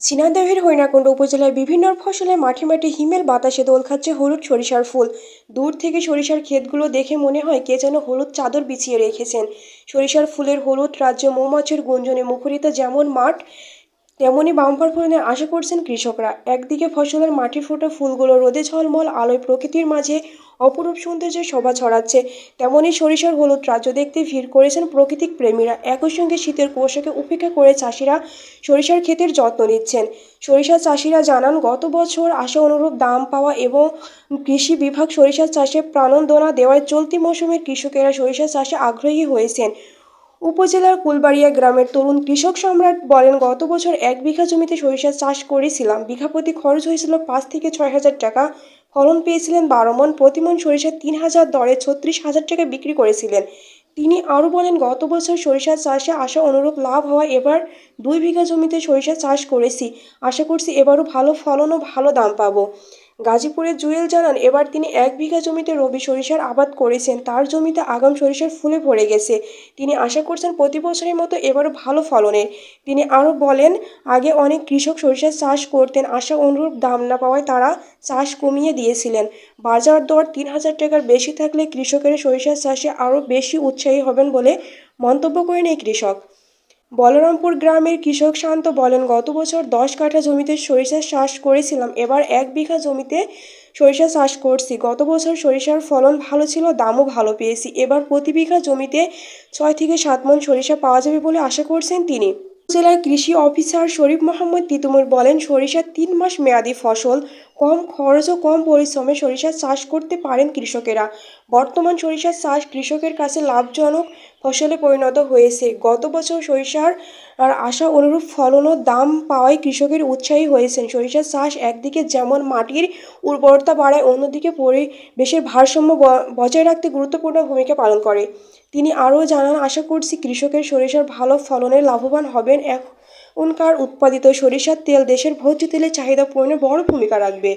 ঝিনাইদহের হরিণাকুণ্ড উপজেলায় বিভিন্ন ফসলে মাঠে মাঠে হিমেল বাতাসে দোল খাচ্ছে হলুদ সরিষার ফুল। দূর থেকে সরিষার ক্ষেতগুলো দেখে মনে হয় কে যেন হলুদ চাদর বিছিয়ে রেখেছেন। সরিষার ফুলের হলুদ, রাজ্য মৌমাছির গুঞ্জনে মুখরিত যেমন মাঠ তেমনই বাম্পার ফলনের আশা করছেন কৃষকরা। একদিকে ফসলের মাটি ফোটা ফুলগুলো রোদে ঝলমল, আলোয় প্রকৃতির মাঝে অপরূপ সৌন্দর্যের শোভা ছড়াচ্ছে। তেমনই সরিষার হলুদ রাজ্য দেখতে ভিড় করেছেন প্রকৃতিক প্রেমীরা। একই সঙ্গে শীতের কুয়াশাকে উপেক্ষা করে চাষিরা সরিষার ক্ষেতের যত্ন নিচ্ছেন। সরিষা চাষিরা জানান, গত বছর আশা অনুরূপ দাম পাওয়া এবং কৃষি বিভাগ সরিষা চাষে প্রাণোদনা দেওয়ায় চলতি মৌসুমের কৃষকেরা সরিষা চাষে আগ্রহী হয়েছেন। উপজেলার কুলবাড়িয়া গ্রামের তরুণ কৃষক সম্রাট বলেন, গত বছর এক বিঘা জমিতে সরিষা চাষ করেছিলাম। বিঘা প্রতি খরচ হয়েছিল পাঁচ থেকে ছয় হাজার টাকা। ফলন পেয়েছিলেন বারো মন, প্রতি মন সরিষা তিন হাজার, দরে ছত্রিশ হাজার টাকা বিক্রি করেছিলেন। তিনি আরও বলেন, গত বছর সরিষা চাষে আশা অনুরূপ লাভ হওয়া এবার দুই বিঘা জমিতে সরিষা চাষ করেছি। আশা করছি এবারও ভালো ফলন ও ভালো দাম পাবো। গাজীপুরের জুয়েল জানান, এবার তিনি এক বিঘা জমিতে রবি সরিষার আবাদ করেছেন। তার জমিতে আগাম সরিষার ফুলে ভরে গেছে। তিনি আশা করছেন প্রতি বছরের মতো এবারও ভালো ফলনের। তিনি আরও বলেন, আগে অনেক কৃষক সরিষার চাষ করতেন। আশা অনুরূপ দাম না পাওয়ায় তারা চাষ কমিয়ে দিয়েছিলেন। বাজার দর তিন হাজার টাকার বেশি থাকলে কৃষকেরা সরিষার চাষে আরও বেশি উৎসাহী হবেন বলে মন্তব্য করেন এই কৃষক। বলরামপুর গ্রামের কৃষক শান্ত বলেন, গত বছর দশ কাঠা জমিতে সরিষা চাষ করেছিলাম, এবার এক বিঘা জমিতে সরিষা চাষ করছি। গত বছর সরিষার ফলন ভালো ছিল, দামও ভালো পেয়েছি, এবার প্রতি বিঘা জমিতে ছয় থেকে সাত মন সরিষা পাওয়া যাবে বলে আশা করছেন তিনি। জেলার কৃষি অফিসার শরীফ মোহাম্মদ তিতুমুর বলেন সরিষা তিন মাস মেয়াদি ফসল কম খরচ ও কম পরিশ্রমে সরিষা চাষ করতে পারেন কৃষকেরা। বর্তমান সরিষার চাষ কৃষকের কাছে লাভজনক ফসলে পরিণত হয়েছে। গত বছর সরিষার আর আশা অনুরূপ ফলন ও দাম পাওয়ায় কৃষকের উৎসাহী হয়েছেন। সরিষার চাষ একদিকে যেমন মাটির উর্বরতা বাড়ায়, অন্যদিকে পরিবেশের ভারসাম্য বজায় রাখতে গুরুত্বপূর্ণ ভূমিকা পালন করে। তিনি আরও জানান, আশা করছি কৃষকের সরিষার ভালো ফলনে লাভবান হবেন এখনকার উৎপাদিত সরিষার তেল দেশের ভোজ্য তেলের চাহিদা পূরণে বড় ভূমিকা রাখবে।